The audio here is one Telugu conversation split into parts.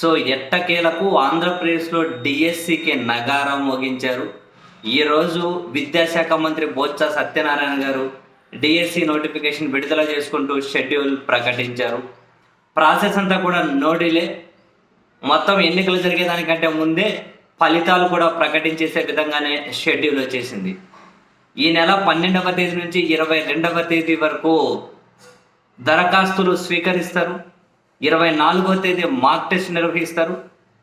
సో ఎట్టకేలకు ఆంధ్రప్రదేశ్లో డిఎస్సికి నగారం మోగించారు. ఈరోజు విద్యాశాఖ మంత్రి బొత్స సత్యనారాయణ గారు డిఎస్సి నోటిఫికేషన్ విడుదల చేసుకుంటూ షెడ్యూల్ ప్రకటించారు. ప్రాసెస్ అంతా కూడా నో డిలే. మొత్తం ఎన్నికలు జరిగేదానికంటే ముందే ఫలితాలు కూడా ప్రకటించేసే విధంగానే షెడ్యూల్ వచ్చేసింది. ఈ నెల పన్నెండవ తేదీ నుంచి ఇరవై రెండవ తేదీ వరకు దరఖాస్తులు స్వీకరిస్తారు. ఇరవై నాలుగవ తేదీ మార్క్ టెస్ట్ నిర్వహిస్తారు.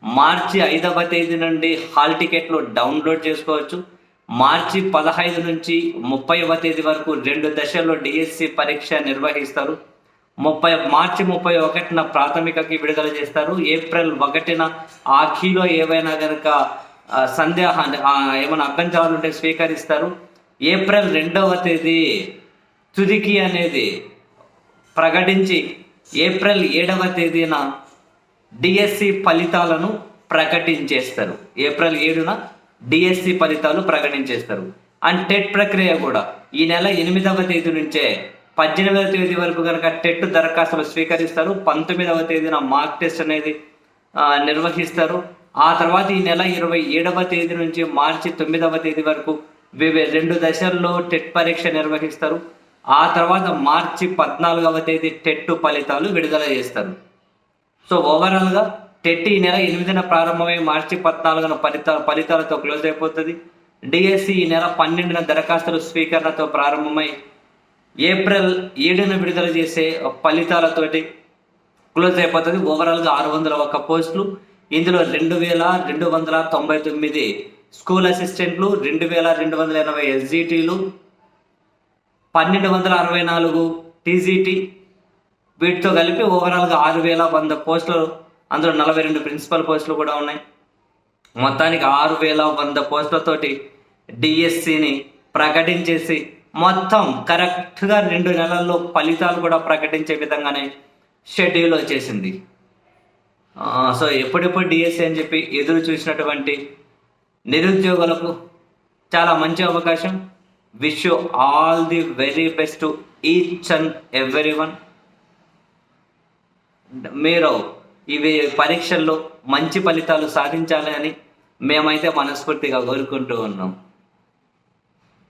మార్చి ఐదవ తేదీ నుండి హాల్ టికెట్లు డౌన్లోడ్ చేసుకోవచ్చు. మార్చి పదహైదు నుంచి ముప్పైవ తేదీ వరకు రెండు దశల్లో డిఎస్సి పరీక్ష నిర్వహిస్తారు. ముప్పై మార్చి ముప్పై ఒకటిన ప్రాథమికకి విడుదల చేస్తారు. ఏప్రిల్ ఒకటిన ఆఖీలో ఏవైనా కనుక సందేహాన్ని ఏమైనా అభ్యంతరాలు ఉంటే స్వీకరిస్తారు. ఏప్రిల్ రెండవ తేదీ తుదికి అనేది ప్రకటించి ఏప్రిల్ ఏడవ తేదీన డిఎస్సి ఫలితాలను ప్రకటించేస్తారు. ఏప్రిల్ ఏడున డిఎస్సి ఫలితాలు ప్రకటించేస్తారు. అండ్ టెట్ ప్రక్రియ కూడా. ఈ నెల ఎనిమిదవ తేదీ నుంచే పద్దెనిమిదవ తేదీ వరకు కనుక టెట్ దరఖాస్తులు స్వీకరిస్తారు. పంతొమ్మిదవ తేదీన మార్క్ టెస్ట్ అనేది నిర్వహిస్తారు. ఆ తర్వాత ఈ నెల ఇరవై ఏడవ తేదీ నుంచి మార్చి తొమ్మిదవ తేదీ వరకు వివి రెండు దశల్లో టెట్ పరీక్ష నిర్వహిస్తారు. ఆ తర్వాత మార్చి పద్నాలుగవ తేదీ టెట్ ఫలితాలు విడుదల చేస్తారు. సో ఓవరాల్గా టెట్ ఈ నెల ఎనిమిదిన ప్రారంభమై మార్చి పద్నాలుగున ఫలిత ఫలితాలతో క్లోజ్ అయిపోతుంది. డిఎస్సి ఈ నెల పన్నెండున దరఖాస్తుల స్వీకరణతో ప్రారంభమై ఏప్రిల్ ఏడున విడుదల చేసే ఫలితాలతోటి క్లోజ్ అయిపోతుంది. ఓవరాల్గా ఆరు వందల ఒక్క పోస్టులు ఇందులో రెండు వేల రెండు వందల తొంభై తొమ్మిది స్కూల్ అసిస్టెంట్లు రెండు వేల రెండు వందల ఎనభై ఎస్జిటీలు పన్నెండు వందల అరవై నాలుగు టీజీటీ వీటితో కలిపి ఓవరాల్గా ఆరు వేల వంద పోస్టులు అందులో నలభై రెండు ప్రిన్సిపల్ పోస్టులు కూడా ఉన్నాయి. మొత్తానికి ఆరు వేల వంద పోస్టులతోటి డిఎస్సిని ప్రకటించేసి మొత్తం కరెక్ట్గా రెండు నెలల్లో ఫలితాలు కూడా ప్రకటించే విధంగానే షెడ్యూల్ వచ్చేసింది. సో ఎప్పుడెప్పుడు డిఎస్సి అని చెప్పి ఎదురు చూసినటువంటి నిరుద్యోగులకు చాలా మంచి అవకాశం. Wish you all the very best each and every one మీరు ఇవి పరీక్షల్లో మంచి ఫలితాలు సాధించాలి అని మేమైతే మనస్ఫూర్తిగా కోరుకుంటూ ఉన్నాం.